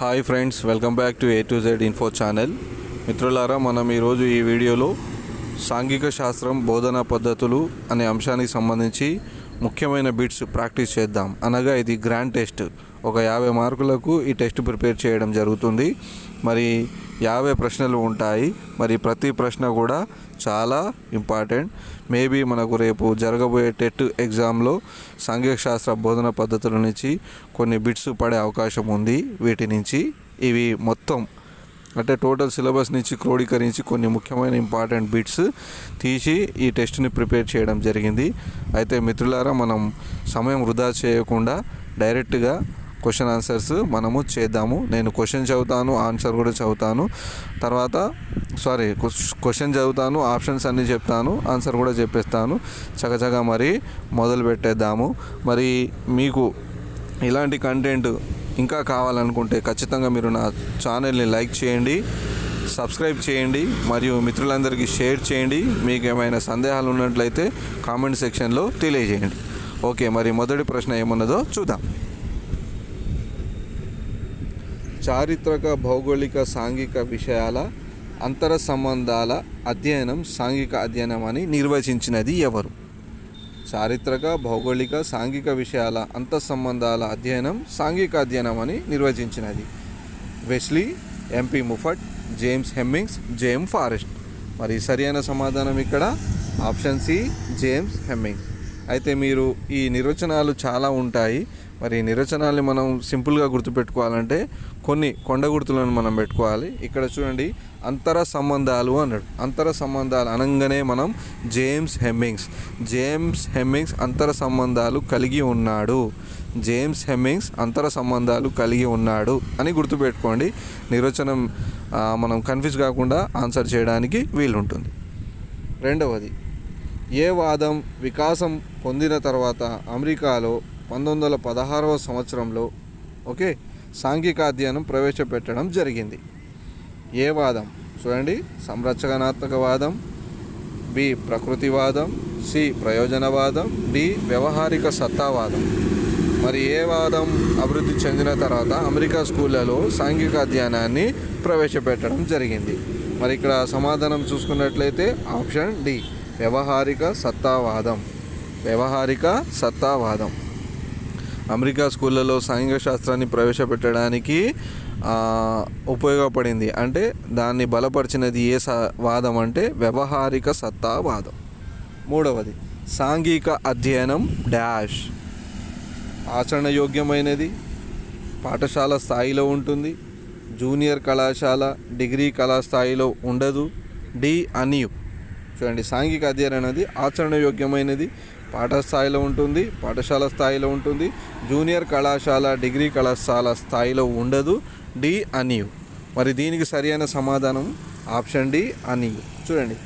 Hi friends welcome back to A to Z info channel మిత్రులారా మనం ఈరోజు ఈ వీడియోలో సాంఘిక శాస్త్రం బోధనా పద్ధతులు అనే అంశానికి సంబంధించి ముఖ్యమైన బిట్స్ ప్రాక్టీస్ చేద్దాం. అనగా ఇది గ్రాండ్ టెస్ట్ ఒక యాభై మార్కులకు ఈ టెస్ట్ ప్రిపేర్ చేయడం జరుగుతుంది. మరి యాభై ప్రశ్నలు ఉంటాయి. మరి ప్రతి ప్రశ్న కూడా చాలా ఇంపార్టెంట్. మేబీ మనకు రేపు జరగబోయే టెట్ ఎగ్జామ్లో సాంఘిక శాస్త్ర బోధన పద్ధతుల నుంచి కొన్ని బిట్స్ పడే అవకాశం ఉంది. వీటి నుంచి ఇవి మొత్తం అంటే టోటల్ సిలబస్ నుంచి క్రోడీకరించి కొన్ని ముఖ్యమైన ఇంపార్టెంట్ బిట్స్ తీసి ఈ టెస్ట్ని ప్రిపేర్ చేయడం జరిగింది. అయితే మిత్రులారా మనం సమయం వృధా చేయకుండా డైరెక్ట్గా క్వశ్చన్ ఆన్సర్స్ మనము చేద్దాము. నేను క్వశ్చన్ చదువుతాను ఆన్సర్ కూడా చదువుతాను. తర్వాత సారీ క్వశ్చన్ చదువుతాను ఆప్షన్స్ అన్నీ చెప్తాను ఆన్సర్ కూడా చెప్పేస్తాను. చకచక మరి మొదలు పెట్టేద్దాము. మరి మీకు ఇలాంటి కంటెంట్ ఇంకా కావాలనుకుంటే ఖచ్చితంగా మీరు నా ఛానల్ని లైక్ చేయండి సబ్స్క్రైబ్ చేయండి మరియు మిత్రులందరికీ షేర్ చేయండి. మీకు ఏమైనా సందేహాలు ఉన్నట్లయితే కామెంట్ సెక్షన్లో తెలియజేయండి. ఓకే మరి మొదటి ప్రశ్న ఏమున్నదో చూద్దాం. చారిత్రక భౌగోళిక సాంఘిక విషయాల అంతర సంబంధాల అధ్యయనం సాంఘిక అధ్యయనం అని నిర్వచించినది ఎవరు? చారిత్రక భౌగోళిక సాంఘిక విషయాల అంత సంబంధాల అధ్యయనం సాంఘిక అధ్యయనం అని నిర్వచించినది. Wesley MP Moffat James Hemmings James Forest. మరి సరైన సమాధానం ఇక్కడ? Option C James Hemmings. అయితే మీరు ఈ నిర్వచనాలు చాలా ఉంటాయి. మరి ఈ నిర్వచనాల్ని మనం సింపుల్గా గుర్తుపెట్టుకోవాలంటే కొన్ని కొండ గుర్తులను మనం పెట్టుకోవాలి. ఇక్కడ చూడండి అంతర సంబంధాలు అన్నాడు. అంతర సంబంధాలు అనగానే మనం జేమ్స్ హెమ్మింగ్స్. జేమ్స్ హెమ్మింగ్స్ అంతర సంబంధాలు కలిగి ఉన్నాడు. జేమ్స్ హెమ్మింగ్స్ అంతర సంబంధాలు కలిగి ఉన్నాడు అని గుర్తుపెట్టుకోండి. నిర్వచనం మనం కన్ఫ్యూజ్ కాకుండా ఆన్సర్ చేయడానికి వీలుంటుంది. రెండవది ఏ వాదం వికాసం పొందిన తర్వాత అమెరికాలో పంతొమ్మిది వందల పదహారవ సంవత్సరంలో ఓకే సాంఘిక అధ్యయనం ప్రవేశపెట్టడం జరిగింది. ఏ వాదం? చూడండి సంరక్షణాత్మకవాదం బి ప్రకృతివాదం సి ప్రయోజనవాదం డి వ్యవహారిక సత్తావాదం మరి ఏ వాదం అభివృద్ధి చెందిన తర్వాత అమెరికా స్కూళ్ళలో సాంఘిక అధ్యయనాన్ని ప్రవేశపెట్టడం జరిగింది. మరి ఇక్కడ సమాధానం చూసుకున్నట్లయితే ఆప్షన్ డి. వ్యవహారిక సత్తావాదం. వ్యవహారిక సత్తావాదం. అమెరికా స్కూళ్ళలో సాంఘిక శాస్త్రాన్ని ప్రవేశపెట్టడానికి ఉపయోగపడింది. అంటే దాన్ని బలపరిచినది ఏ సా వాదం అంటే వ్యవహారిక సత్తావాదం. మూడవది సాంఘిక అధ్యయనం డాష్. ఆచరణయోగ్యమైనది పాఠశాల స్థాయిలో ఉంటుంది జూనియర్ కళాశాల డిగ్రీ కళాస్థాయిలో ఉండదు డి అనియు. చూడండి సాంఘిక అధ్యయనం అనేది ఆచరణయోగ్యమైనది. పాఠస్థాయిలో ఉంటుంది పాఠశాల స్థాయిలో ఉంటుంది. జూనియర్ కళాశాల డిగ్రీ కళాశాల స్థాయిలో ఉండదు. డి అనియు మరి దీనికి సరైన సమాధానం? ఆప్షన్ డి అనియు చూడండి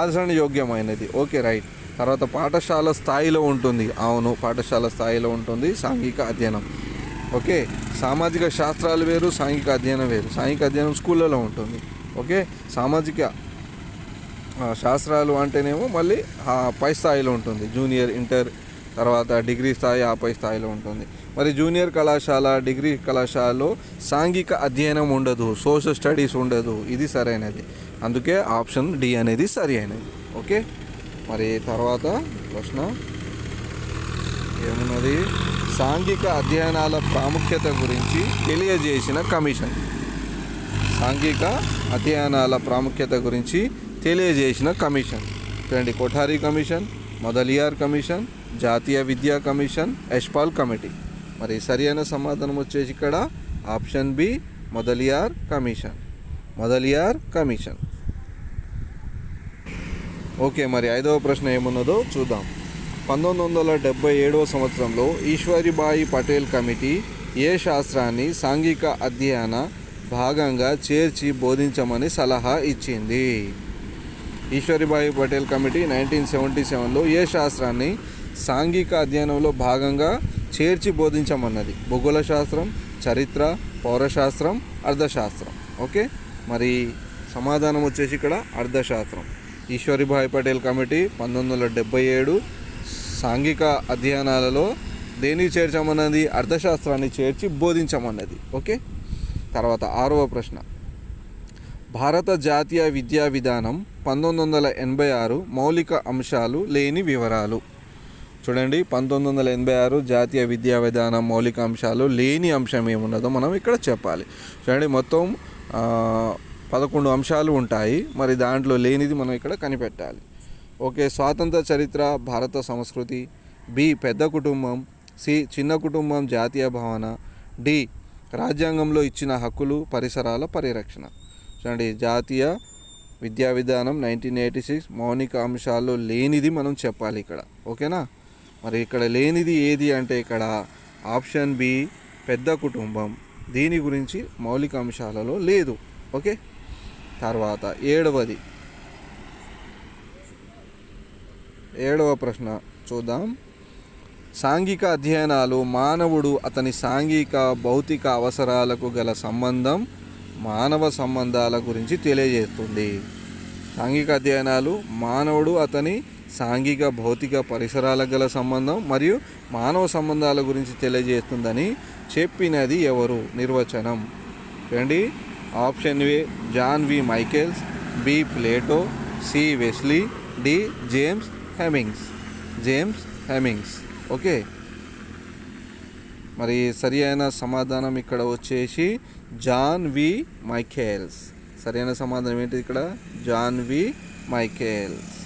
ఆచరణ యోగ్యమైనది ఓకే రైట్. తర్వాత పాఠశాల స్థాయిలో ఉంటుంది. అవును పాఠశాల స్థాయిలో ఉంటుంది సాంఘిక అధ్యయనం. ఓకే సామాజిక శాస్త్రాలు వేరు సాంఘిక అధ్యయనం వేరు. సాంఘిక అధ్యయనం స్కూళ్ళలో ఉంటుంది. ఓకే సామాజిక శాస్త్రాలు అంటేనేమో మళ్ళీ ఆ పై స్థాయిలో ఉంటుంది. జూనియర్ ఇంటర్ తర్వాత డిగ్రీ స్థాయి ఆ పై స్థాయిలో ఉంటుంది. మరి జూనియర్ కళాశాల డిగ్రీ కళాశాలలో సాంఘిక అధ్యయనం ఉండదు సోషల్ స్టడీస్ ఉండదు. ఇది సరైనది. అందుకే ఆప్షన్ డి అనేది సరి అయినది. ఓకే? మరి తర్వాత ప్రశ్న. ఏమున్నది? సాంఘిక అధ్యయనాల ప్రాముఖ్యత గురించి తెలియజేసిన కమిషన్. సాంఘిక అధ్యయనాల ప్రాముఖ్యత గురించి తెలియజేసిన కమిషన్. చూడండి కొఠారి కమిషన్ మొదలియార్ కమిషన్ జాతీయ విద్యా కమిషన్ యశ్పాల్ కమిటీ. మరి సరైన సమాధానం వచ్చేసి ఇక్కడ option B Mudaliar commission. Mudaliar commission. Okay మరి ఐదవ ప్రశ్న ఏమున్నదో చూద్దాం. పంతొమ్మిది వందల డెబ్బై ఏడవ సంవత్సరంలో ఈశ్వరిబాయి పటేల్ కమిటీ ఏ శాస్త్రాన్ని సాంఘిక అధ్యయన భాగంగా చేర్చి బోధించమని సలహా ఇచ్చింది? Ishwaribai Patel committee nineteen seventy సెవెన్లో ఏ శాస్త్రాన్ని సాంఘిక అధ్యయనంలో భాగంగా చేర్చి బోధించమన్నది? భూగోళ శాస్త్రం చరిత్ర పౌరశాస్త్రం అర్థశాస్త్రం ఓకే? మరి సమాధానం వచ్చేసి ఇక్కడ అర్థశాస్త్రం ఈశ్వరిభాయ్ పటేల్ కమిటీ పంతొమ్మిది వందల డెబ్బై ఏడు సాంఘిక అధ్యయనాలలో దేన్ని చేర్చమన్నది? అర్థశాస్త్రాన్ని చేర్చి బోధించమన్నది. ఓకే? తర్వాత ఆరవ ప్రశ్న. భారత జాతీయ విద్యా విధానం పంతొమ్మిది వందల ఎనభై ఆరు మౌలిక అంశాలు లేని వివరాలు. చూడండి పంతొమ్మిది వందల ఎనభై ఆరు జాతీయ విద్యా విధానం మౌలిక అంశాలు లేని అంశం ఏమున్నదో మనం ఇక్కడ చెప్పాలి. చూడండి మొత్తం పదకొండు అంశాలు ఉంటాయి. మరి దాంట్లో లేనిది మనం ఇక్కడ కనిపెట్టాలి. ఓకే స్వాతంత్ర చరిత్ర భారత సంస్కృతి బి పెద్ద కుటుంబం సి చిన్న కుటుంబం జాతీయ భావన డి రాజ్యాంగంలో ఇచ్చిన హక్కులు పరిసరాల పరిరక్షణ. చూడండి జాతీయ విద్యా విధానం నైన్టీన్ ఎయిటీ సిక్స్ మౌలిక అంశాల్లో లేనిది మనం చెప్పాలి ఇక్కడ. ఓకేనా? మరి ఇక్కడ లేనిది ఏది అంటే ఇక్కడ ఆప్షన్ బి పెద్ద కుటుంబం. దీని గురించి మౌలిక అంశాలలో లేదు. ఓకే? తర్వాత ఏడవది. ఏడవ ప్రశ్న చూద్దాం. సాంఘిక అధ్యయనాలు మానవుడు అతని సాంఘిక భౌతిక అవసరాలకు గల సంబంధం మానవ సంబంధాల గురించి తెలియజేస్తుంది. సాంఘిక అధ్యయనాలు మానవుడు అతని సాంఘిక భౌతిక పరిసరాల గల సంబంధం మరియు మానవ సంబంధాల గురించి తెలియజేస్తుందని చెప్పినది ఎవరు? నిర్వచనం. రండి option A John V Michaels B Plato C Wesley D James Hemmings. James Hemmings. Okay? మరి సరి అయిన సమాధానం ఇక్కడ వచ్చేసి జాన్ వి మైకేల్స్. సరైన సమాధానం ఏంటి ఇక్కడ? John V Michaels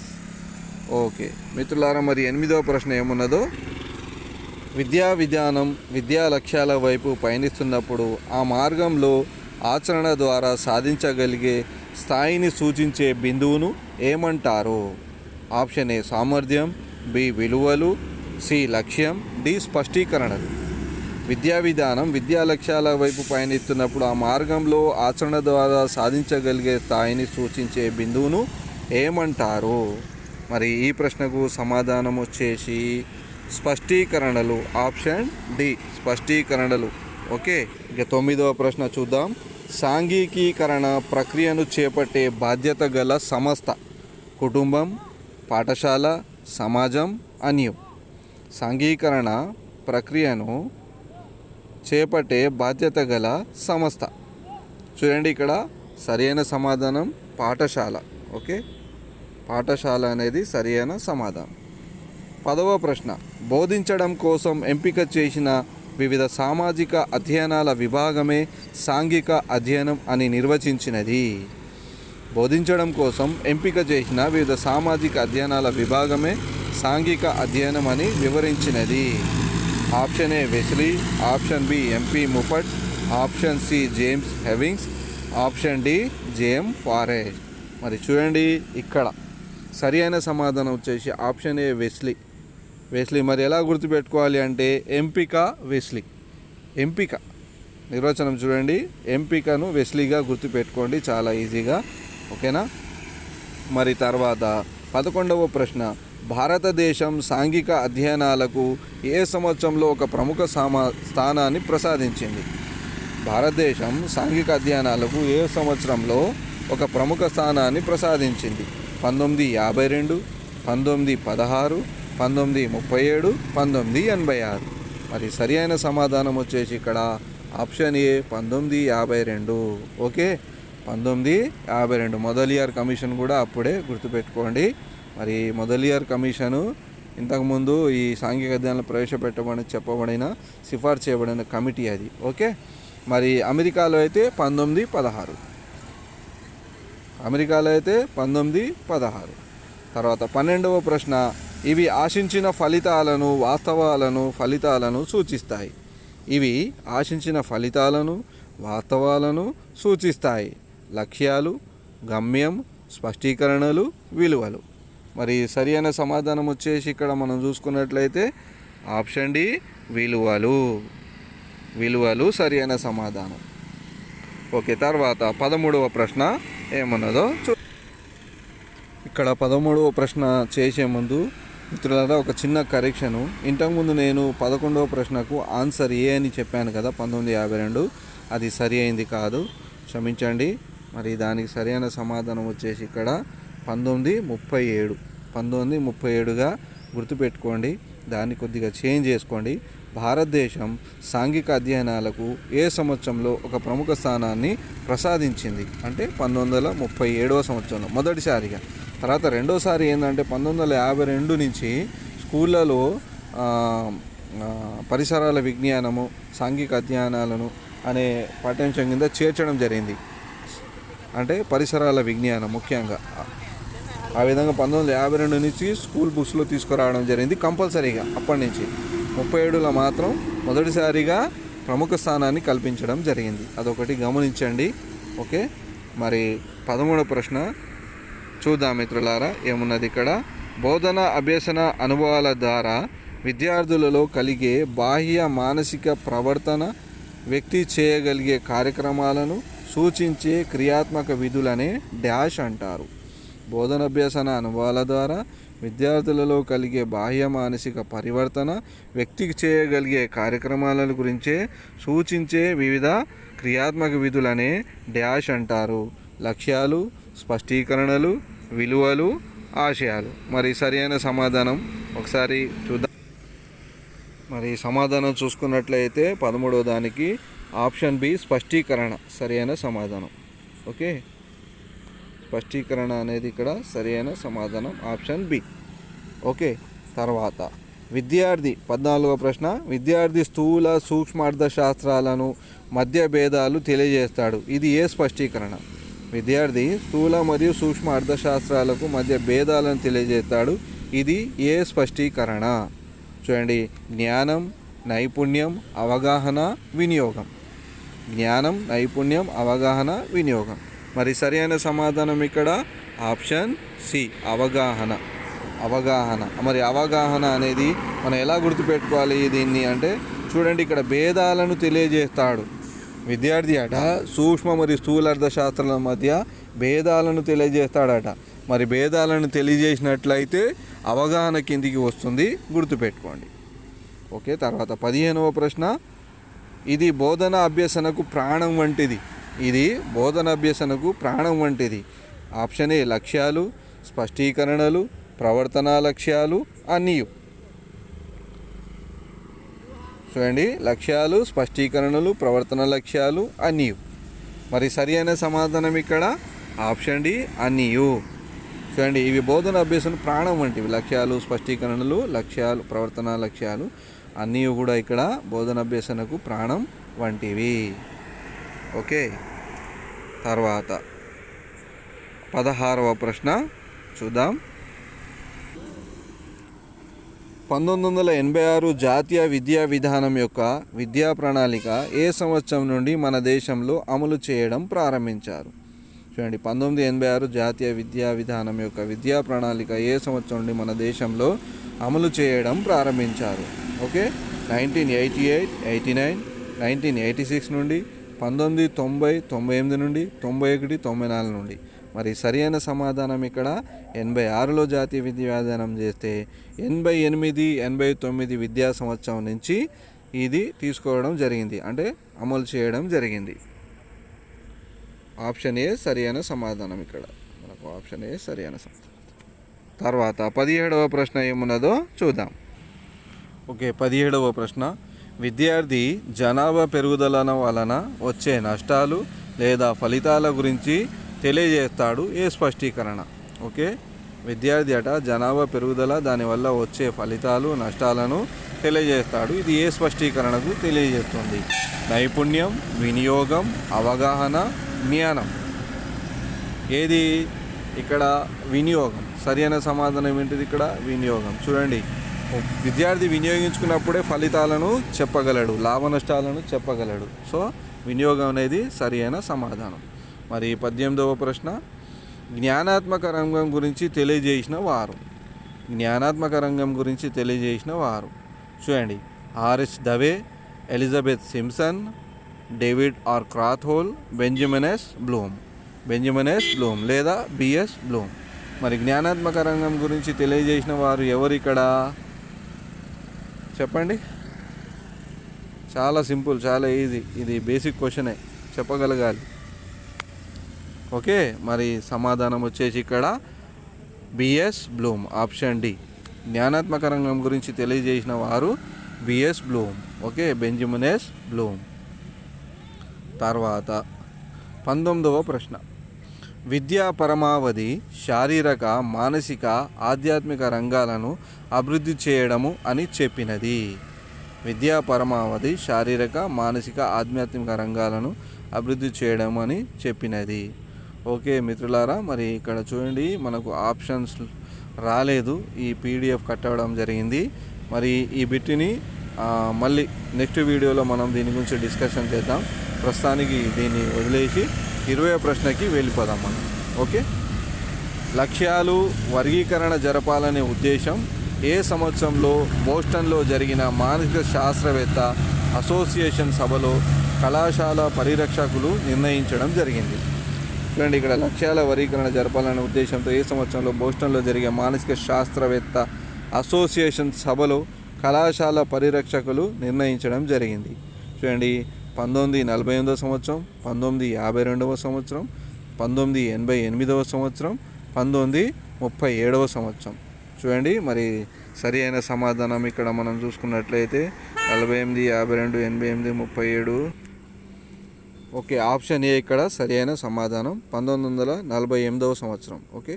okay. మిత్రులారా మరి ఎనిమిదవ ప్రశ్న ఏమున్నదో? విద్యా విధానం విద్యా లక్ష్యాల వైపు పయనిస్తున్నప్పుడు ఆ మార్గంలో ఆచరణ ద్వారా సాధించగలిగే స్థాయిని సూచించే బిందువును ఏమంటారు? ఆప్షన్ ఏ సామర్థ్యం బి విలువలు సి లక్ష్యం డి స్పష్టీకరణలు. విద్యా విధానం విద్యా లక్ష్యాల వైపు పయనిస్తున్నప్పుడు ఆ మార్గంలో ఆచరణ ద్వారా సాధించగలిగే స్థాయిని సూచించే బిందువును ఏమంటారు? మరి ఈ ప్రశ్నకు సమాధానం వచ్చేసి స్పష్టీకరణలు ఆప్షన్ డి స్పష్టీకరణలు. ఓకే ఇక తొమ్మిదవ ప్రశ్న చూద్దాం. సాంఘికీకరణ ప్రక్రియను చేపట్టే బాధ్యత గల సంస్థ కుటుంబం పాఠశాల సమాజం అన్యం. సాంఘీకరణ ప్రక్రియను చేపట్టే బాధ్యత గల సంస్థ. చూడండి ఇక్కడ సరైన సమాధానం పాఠశాల. ఓకే? పాఠశాల అనేది సరైన సమాధానం. పదవ ప్రశ్న. బోధించడం కోసం ఎంపిక చేసిన వివిధ సామాజిక అధ్యయనాల విభాగమే సాంఘిక అధ్యయనం అని నిర్వచించినది. బోధించడం కోసం ఎంపిక చేసిన వివిధ సామాజిక అధ్యయనాల విభాగమే సాంఘిక అధ్యయనం అని వివరించినది. Option A Wesley option B MP Moffat option C James Hemmings option D JM Forest మరి చూడండి ఇక్కడ. సరి అయిన సమాధానం వచ్చేసి ఆప్షన్ ఏ వెస్లీ. వెస్లీ మరి ఎలా గుర్తుపెట్టుకోవాలి అంటే ఎంపిక వెస్లీ. ఎంపిక. నిర్వచనం చూడండి. ఎంపికను వెస్లీగా గుర్తుపెట్టుకోండి. చాలా ఈజీగా. ఓకేనా? మరి తర్వాత పదకొండవ ప్రశ్న. భారతదేశం సాంఘిక అధ్యయనాలకు ఏ సంవత్సరంలో ఒక ప్రముఖ సామా స్థానాన్ని ప్రసాదించింది? భారతదేశం సాంఘిక అధ్యయనాలకు ఏ సంవత్సరంలో ఒక ప్రముఖ స్థానాన్ని ప్రసాదించింది? పంతొమ్మిది యాభై రెండు పంతొమ్మిది పదహారు పంతొమ్మిది ముప్పై ఏడు పంతొమ్మిది ఎనభై ఆరు. మరి సరి అయిన సమాధానం వచ్చేసి ఇక్కడ ఆప్షన్ ఏ పంతొమ్మిది యాభై రెండు. ఓకే? పంతొమ్మిది యాభై రెండు. మొదలియార్ కమిషన్ కూడా అప్పుడే గుర్తుపెట్టుకోండి. మరి మొదలియర్ కమిషను ఇంతకుముందు ఈ సాంఘిక అధ్యయనాలు ప్రవేశపెట్టబడి చెప్పబడిన సిఫార్సు చేయబడిన కమిటీ అది. ఓకే? మరి అమెరికాలో అయితే పంతొమ్మిది పదహారు. అమెరికాలో అయితే పంతొమ్మిది పదహారు. తర్వాత పన్నెండవ ప్రశ్న ఇవి ఆశించిన ఫలితాలను వాస్తవాలను ఫలితాలను సూచిస్తాయి. ఇవి ఆశించిన ఫలితాలను వాస్తవాలను సూచిస్తాయి. లక్ష్యాలు గమ్యం స్పష్టీకరణలు విలువలు. మరి సరి అయిన సమాధానం వచ్చేసి ఇక్కడ మనం చూసుకున్నట్లయితే ఆప్షన్ డి విలువలు. విలువలు సరి అయిన సమాధానం. ఓకే తర్వాత పదమూడవ ప్రశ్న ఏమన్నదో చూ ఇక్కడ పదమూడవ ప్రశ్న చేసే ముందు మిత్రులారా ఒక చిన్న కరెక్షను. ఇంతకుముందు నేను పదకొండవ ప్రశ్నకు ఆన్సర్ ఏ అని చెప్పాను కదా పంతొమ్మిది యాభై రెండు. అది సరి అయింది కాదు. క్షమించండి. మరి దానికి సరైన సమాధానం వచ్చేసి ఇక్కడ పంతొమ్మిది ముప్పై ఏడు. పంతొమ్మిది ముప్పై ఏడుగా గుర్తుపెట్టుకోండి. దాన్ని కొద్దిగా చేంజ్ చేసుకోండి. భారతదేశం సాంఘిక అధ్యయనాలకు ఏ సంవత్సరంలో ఒక ప్రముఖ స్థానాన్ని ప్రసాదించింది? అంటే పంతొమ్మిది వందల ముప్పై ఏడవ సంవత్సరంలో మొదటిసారిగా. తర్వాత రెండోసారి ఏంటంటే పంతొమ్మిది వందల యాభై రెండు నుంచి స్కూళ్ళలో పరిసరాల విజ్ఞానము సాంఘిక అధ్యయనాలను అనే పాఠ్యాంశం కింద చేర్చడం జరిగింది. అంటే పరిసరాల విజ్ఞానం ముఖ్యంగా. ఆ విధంగా పంతొమ్మిది వందల యాభై రెండు నుంచి స్కూల్ బుక్స్లో తీసుకురావడం జరిగింది కంపల్సరీగా అప్పటి నుంచి. ముప్పై ఏడులో మాత్రం మొదటిసారిగా ప్రముఖ స్థానాన్ని కల్పించడం జరిగింది. అదొకటి గమనించండి. ఓకే? మరి పదమూడవ ప్రశ్న. చూద్దాం మిత్రులారా ఏమున్నది ఇక్కడ? బోధన అభ్యసన అనుభవాల ద్వారా విద్యార్థులలో కలిగే బాహ్య మానసిక ప్రవర్తన వ్యక్తి చేయగలిగే కార్యక్రమాలను సూచించే క్రియాత్మక విధులనే డాష్ అంటారు. బోధనాభ్యసన అనుభవాల ద్వారా విద్యార్థులలో కలిగే బాహ్య మానసిక పరివర్తన వ్యక్తికి చేయగలిగే కార్యక్రమాల గురించే సూచించే వివిధ క్రియాత్మక విధులనే డ్యాష్ అంటారు. లక్ష్యాలు స్పష్టీకరణలు విలువలు ఆశయాలు. మరి సరైన సమాధానం ఒకసారి చూద్దాం. మరి సమాధానం చూసుకున్నట్లయితే పదమూడవ దానికి ఆప్షన్ బి స్పష్టీకరణ. సరైన సమాధానం. ఓకే? స్పష్టీకరణ అనేది ఇక్కడ సరైన సమాధానం. Option B. ఓకే తర్వాత. విద్యార్థి పద్నాలుగో ప్రశ్న. విద్యార్థి స్థూల సూక్ష్మ అర్థశాస్త్రాలను మధ్య భేదాలు తెలియజేస్తాడు. ఇది ఏ స్పష్టీకరణ? విద్యార్థి స్థూల మరియు సూక్ష్మ అర్థశాస్త్రాలకు మధ్య భేదాలను తెలియజేస్తాడు. ఇది ఏ స్పష్టీకరణ? చూడండి. జ్ఞానం నైపుణ్యం అవగాహన వినియోగం. జ్ఞానం నైపుణ్యం అవగాహన వినియోగం. మరి సరైన సమాధానం ఇక్కడ? ఆప్షన్ సి అవగాహన. అవగాహన. మరి అవగాహన అనేది మనం ఎలా గుర్తుపెట్టుకోవాలి దీన్ని అంటే చూడండి ఇక్కడ భేదాలను తెలియజేస్తాడు. విద్యార్థి అట సూక్ష్మ మరియు స్థూల అర్థశాస్త్రాల మధ్య భేదాలను తెలియజేస్తాడట. మరి భేదాలను తెలియజేసినట్లయితే అవగాహన కిందికి వస్తుంది గుర్తుపెట్టుకోండి. ఓకే తర్వాత పదిహేనవ ప్రశ్న. ఇది బోధన అభ్యసనకు ప్రాణం వంటిది. ఇది బోధన అభ్యసనకు ప్రాణం వంటిది. ఆప్షన్ ఏ లక్ష్యాలు స్పష్టీకరణలు ప్రవర్తనా లక్ష్యాలు అన్నీ. చూడండి లక్ష్యాలు స్పష్టీకరణలు ప్రవర్తన లక్ష్యాలు అన్నీ. మరి సరి అయిన సమాధానం ఇక్కడ? ఆప్షన్ డి అన్నీయు చూడండి ఇవి బోధన అభ్యసన ప్రాణం వంటివి. లక్ష్యాలు స్పష్టీకరణలు లక్ష్యాలు ప్రవర్తన లక్ష్యాలు అన్నీ కూడా ఇక్కడ బోధన అభ్యసనకు ప్రాణం వంటివి. ఓకే. తర్వాత పదహారవ ప్రశ్న చూద్దాం. పంతొమ్మిది వందల ఎనభై ఆరు జాతీయ విద్యా విధానం యొక్క విద్యా ప్రణాళిక ఏ సంవత్సరం నుండి మన దేశంలో అమలు చేయడం ప్రారంభించారు? చూడండి పంతొమ్మిది ఎనభై ఆరు జాతీయ విద్యా విధానం యొక్క విద్యా ప్రణాళిక ఏ సంవత్సరం నుండి మన దేశంలో అమలు చేయడం ప్రారంభించారు? Okay. Nineteen eighty eight eighty nine nineteen eighty six నుండి పంతొమ్మిది తొంభై తొంభై ఎనిమిది నుండి తొంభై ఒకటి తొంభై నాలుగు నుండి. మరి సరైన సమాధానం ఇక్కడ ఎనభై ఆరులో జాతీయ విద్యా విధానం చేస్తే ఎనభై ఎనిమిది ఎనభై తొమ్మిది విద్యా సంవత్సరం నుంచి ఇది తీసుకోవడం జరిగింది. అంటే అమలు చేయడం జరిగింది. ఆప్షన్ ఏ సరైన సమాధానం ఇక్కడ. మనకు ఆప్షన్ ఏ సరైన సమాధానం. తర్వాత పదిహేడవ ప్రశ్న ఏమున్నదో చూద్దాం. ఓకే పదిహేడవ ప్రశ్న. విద్యార్థి జనాభా పెరుగుదల వలన వచ్చే నష్టాలు లేదా ఫలితాల గురించి తెలియజేస్తాడు ఏ స్పష్టీకరణ. ఓకే? విద్యార్థి అట జనాభా పెరుగుదల దానివల్ల వచ్చే ఫలితాలు నష్టాలను తెలియజేస్తాడు. ఇది ఏ స్పష్టీకరణకు తెలియజేస్తుంది? నైపుణ్యం వినియోగం అవగాహన జ్ఞానం. ఏది? ఇక్కడ వినియోగం. సరైన సమాధానం ఏంటిది ఇక్కడ? వినియోగం. చూడండి. విద్యార్థి వినియోగించుకున్నప్పుడే ఫలితాలను చెప్పగలడు లాభ నష్టాలను చెప్పగలడు. సో వినియోగం అనేది సరైన సమాధానం. మరి పద్దెనిమిదవ ప్రశ్న జ్ఞానాత్మక రంగం గురించి తెలియజేసిన వారు. జ్ఞానాత్మక రంగం గురించి తెలియజేసిన వారు. చూడండి RS Dave Elizabeth Simpson David R Krathwohl Benjamin S Bloom. Benjamin S Bloom లేదా బిఎస్ బ్లూమ్. మరి జ్ఞానాత్మక రంగం గురించి తెలియజేసిన వారు ఎవరు ఇక్కడ చెప్పండి. చాలా సింపుల్ చాలా ఈజీ. ఇది బేసిక్ క్వశ్చనే. చెప్పగలగాలి. ఓకే మరి సమాధానం వచ్చేసి ఇక్కడ. BS Bloom option D. జ్ఞానాత్మక రంగం గురించి తెలియజేసిన వారు BS Bloom. Okay Benjamin S Bloom. తర్వాత పంతొమ్మిదవ ప్రశ్న. విద్యా పరమావధి శారీరక మానసిక ఆధ్యాత్మిక రంగాలను అభివృద్ధి చేయడము అని చెప్పినది. విద్యా పరమావధి శారీరక మానసిక ఆధ్యాత్మిక రంగాలను అభివృద్ధి చేయడం అని చెప్పినది. ఓకే మిత్రులారా మరి ఇక్కడ చూడండి మనకు ఆప్షన్స్ రాలేదు. ఈ పీడిఎఫ్ కట్ అవ్వడం జరిగింది. మరి ఈ బిట్టిని మళ్ళీ నెక్స్ట్ వీడియోలో మనం దీని గురించి డిస్కషన్ చేద్దాం. ప్రస్తుతానికి దీన్ని వదిలేసి ఇరవై ప్రశ్నకి వెళ్ళిపోదాం మనం. ఓకే? లక్ష్యాలు వర్గీకరణ జరపాలనే ఉద్దేశం ఏ సంవత్సరంలో బోస్టన్లో జరిగిన మానసిక శాస్త్రవేత్త అసోసియేషన్ సభలో కళాశాల పరిరక్షకులు నిర్ణయించడం జరిగింది. చూడండి ఇక్కడ లక్ష్యాల వర్గీకరణ జరపాలనే ఉద్దేశంతో ఏ సంవత్సరంలో బోస్టన్లో జరిగే మానసిక శాస్త్రవేత్త అసోసియేషన్ సభలో కళాశాల పరిరక్షకులు నిర్ణయించడం జరిగింది. చూడండి పంతొమ్మిది నలభై ఎనిమిదవ సంవత్సరం పంతొమ్మిది యాభై రెండవ సంవత్సరం పంతొమ్మిది ఎనభై ఎనిమిదవ సంవత్సరం పంతొమ్మిది ముప్పై ఏడవ సంవత్సరం. చూడండి మరి సరి అయిన సమాధానం ఇక్కడ మనం చూసుకున్నట్లయితే నలభై ఎనిమిది యాభై రెండు ఎనభై ఎనిమిది ముప్పై ఏడు. ఓకే ఆప్షన్ ఏ ఇక్కడ సరి అయిన సమాధానం పంతొమ్మిది వందల నలభై ఎనిమిదవ సంవత్సరం. ఓకే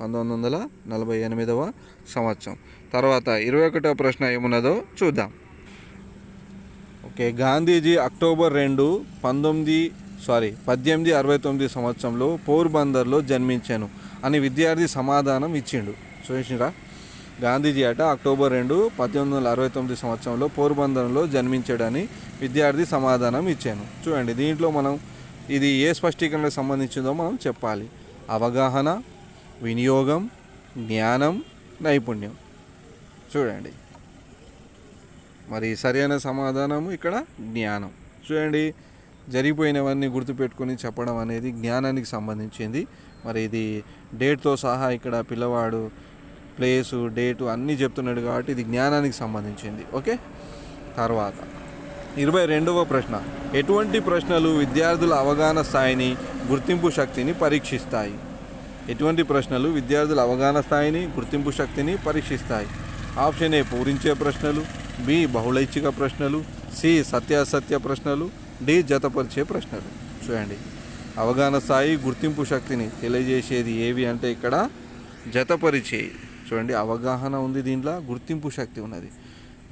పంతొమ్మిది వందల నలభై ఎనిమిదవ సంవత్సరం. తర్వాత ఇరవై ఒకటవ ప్రశ్న ఏమున్నదో చూద్దాం. ఓకే గాంధీజీ అక్టోబర్ రెండు పంతొమ్మిది సారీ పద్దెనిమిది అరవై తొమ్మిది సంవత్సరంలో పోర్బందర్లో జన్మించాను అని విద్యార్థి సమాధానం ఇచ్చిండు. చూసిరా గాంధీజీ అట అక్టోబర్ రెండు పద్దెనిమిది వందల అరవై తొమ్మిది సంవత్సరంలో పోర్బందర్లో జన్మించాడని విద్యార్థి సమాధానం ఇచ్చాను. చూడండి దీంట్లో మనం ఇది ఏ స్పష్టీకరణకు సంబంధించిందో మనం చెప్పాలి. అవగాహన వినియోగం జ్ఞానం నైపుణ్యం. చూడండి. మరి సరైన సమాధానము ఇక్కడ జ్ఞానం. చూడండి జరిగిపోయినవన్నీ గుర్తుపెట్టుకొని చెప్పడం అనేది జ్ఞానానికి సంబంధించింది. మరి ఇది డేట్తో సహా ఇక్కడ పిల్లవాడు ప్లేసు డేటు అన్నీ చెప్తున్నాడు కాబట్టి ఇది జ్ఞానానికి సంబంధించింది. ఓకే? తర్వాత ఇరవై రెండవ ప్రశ్న. ఎటువంటి ప్రశ్నలు విద్యార్థుల అవగాహన స్థాయిని గుర్తింపు శక్తిని పరీక్షిస్తాయి? ఎటువంటి ప్రశ్నలు విద్యార్థుల అవగాహన స్థాయిని గుర్తింపు శక్తిని పరీక్షిస్తాయి? ఆప్షన్ ఏ పూరించే ప్రశ్నలు. బి బహుళైచ్ఛిక ప్రశ్నలు సి సత్యాసత్య ప్రశ్నలు డి జతపరిచే ప్రశ్నలు. చూడండి. అవగాహన స్థాయి గుర్తింపు శక్తిని తెలియజేసేది ఏవి అంటే ఇక్కడ జతపరిచే. చూడండి అవగాహన ఉంది దీంట్లో గుర్తింపు శక్తి ఉన్నది.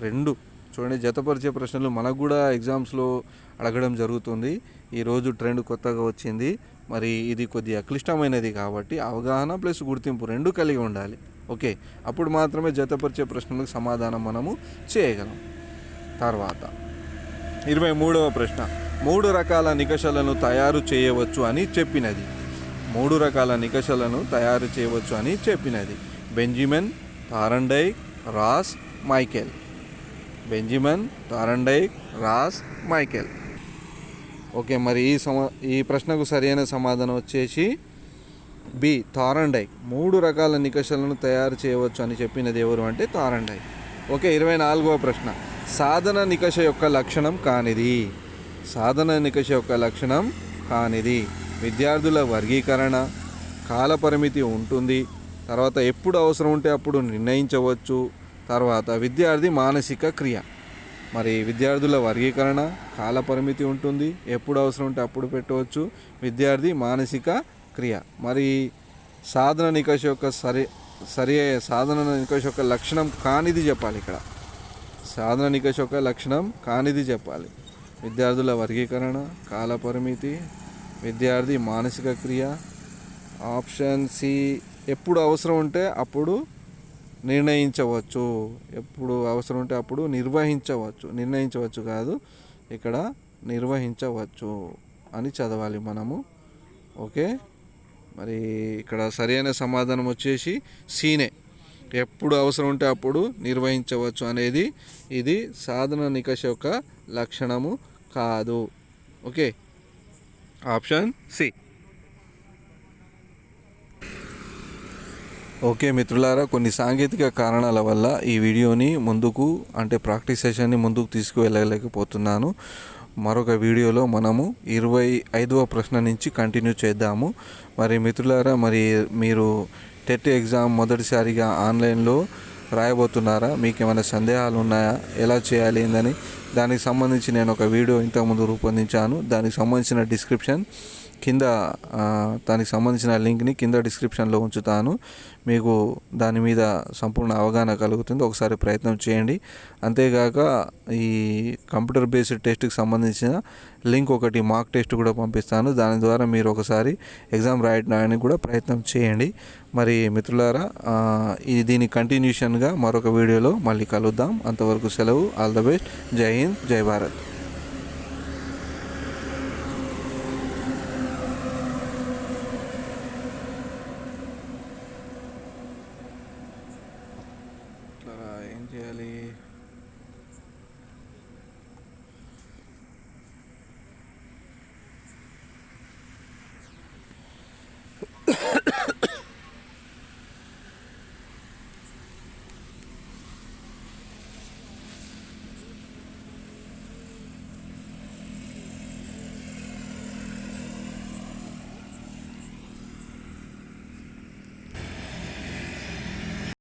రెండు చూడండి జతపరిచే ప్రశ్నలు మనకు కూడా ఎగ్జామ్స్లో అడగడం జరుగుతుంది. ఈరోజు ట్రెండ్ కొత్తగా వచ్చింది. మరి ఇది కొద్దిగా క్లిష్టమైనది కాబట్టి అవగాహన ప్లస్ గుర్తింపు రెండు కలిగి ఉండాలి. ఓకే అప్పుడు మాత్రమే జతపరిచే ప్రశ్నలకు సమాధానం మనము చేయగలం. తర్వాత ఇరవై మూడవ ప్రశ్న. మూడు రకాల నికషలను తయారు చేయవచ్చు అని చెప్పినది. మూడు రకాల నికషలను తయారు చేయవచ్చు అని చెప్పినది. Benjamin Thorndike Ross Michael. Benjamin Thorndike Ross Michael. Okay మరి ఈ సమ ఈ ప్రశ్నకు సరైన సమాధానం వచ్చేసి బి థారండై మూడు రకాల నికషలను తయారు చేయవచ్చు అని చెప్పినది ఎవరు అంటే థారండై ఓకే ఇరవై నాలుగవ ప్రశ్న. సాధన నికష యొక్క లక్షణం కానిది. సాధన నికష యొక్క లక్షణం కానిది. విద్యార్థుల వర్గీకరణ కాలపరిమితి ఉంటుంది. తర్వాత ఎప్పుడు అవసరం ఉంటే అప్పుడు నిర్ణయించవచ్చు. తర్వాత విద్యార్థి మానసిక క్రియ. మరి విద్యార్థుల వర్గీకరణ కాలపరిమితి ఉంటుంది. ఎప్పుడు అవసరం ఉంటే అప్పుడు పెట్టవచ్చు. విద్యార్థి మానసిక క్రియ. మరి సాధన నికష యొక్క సరి సరి సాధన నికష యొక్క లక్షణం కానిది చెప్పాలి ఇక్కడ. సాధన నికష యొక్క లక్షణం కానిది చెప్పాలి. విద్యార్థుల వర్గీకరణ కాలపరిమితి విద్యార్థి మానసిక క్రియ ఆప్షన్ సి ఎప్పుడు అవసరం ఉంటే అప్పుడు నిర్ణయించవచ్చు. ఎప్పుడు అవసరం ఉంటే అప్పుడు నిర్వహించవచ్చు. నిర్ణయించవచ్చు కాదు ఇక్కడ నిర్వహించవచ్చు అని చదవాలి మనము. ఓకే? మరి ఇక్కడ సరైన సమాధానం వచ్చేసి సీనే. ఎప్పుడు అవసరం ఉంటే అప్పుడు నిర్వహించవచ్చు అనేది ఇది సాధన నికష యొక్క లక్షణము కాదు. ఓకే? Option C. ఓకే మిత్రులారా కొన్ని సాంకేతిక కారణాల వల్ల ఈ వీడియోని ముందుకు అంటే ప్రాక్టీస్ సెషన్ని ముందుకు తీసుకువెళ్ళలేకపోతున్నాను. మరొక వీడియోలో మనము ఇరవై ఐదవ ప్రశ్న నుంచి కంటిన్యూ చేద్దాము. మరి మిత్రులారా మరి మీరు టెట్ ఎగ్జామ్ మొదటిసారిగా ఆన్లైన్లో రాయబోతున్నారా? మీకు ఏమైనా సందేహాలు ఉన్నాయా? ఎలా చేయాలి ఏందని? దానికి సంబంధించి నేను ఒక వీడియో ఇంతకుముందు రూపొందించాను. దానికి సంబంధించిన డిస్క్రిప్షన్ కింద దానికి సంబంధించిన లింక్ని కింద డిస్క్రిప్షన్లో ఉంచుతాను. మీకు దాని మీద సంపూర్ణ అవగాహన కలుగుతుంది. ఒకసారి ప్రయత్నం చేయండి. అంతేగాక ఈ కంప్యూటర్ బేస్డ్ టెస్ట్కి సంబంధించిన లింక్ ఒకటి మాక్ టెస్ట్ కూడా పంపిస్తాను. దాని ద్వారా మీరు ఒకసారి ఎగ్జామ్ రాయడానికి కూడా ప్రయత్నం చేయండి. మరి మిత్రులారా ఇది దీని కంటిన్యూషన్గా మరొక వీడియోలో మళ్ళీ కలుద్దాం. అంతవరకు సెలవు. All the best. జై హింద్. జై భారత్.